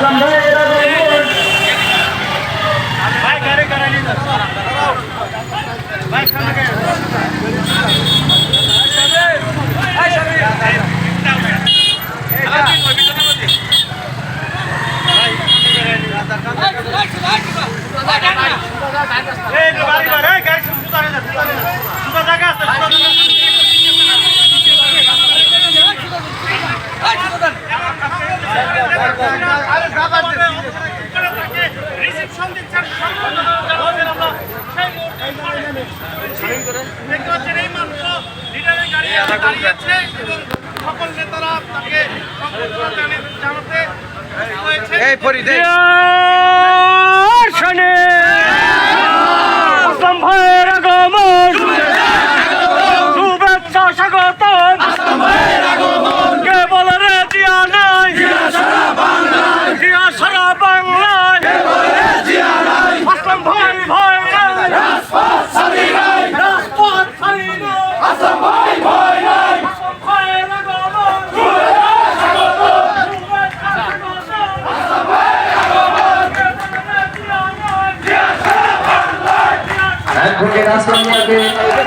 আসলাম ভাইয়ের আগমন রিসেপশন দেখতে পাচ্ছেন এই মাত্র লিডারের গাড়ি দাঁড়িয়েছে এবং সকল নেতারা তাকে সংবর্ধনা জানি- জানাতে হয়েছে অ্যাডভোকেট মিয়াকে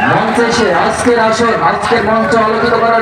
মঞ্চে এসে আজকের আসর আজকের মঞ্চ আলোকিত করার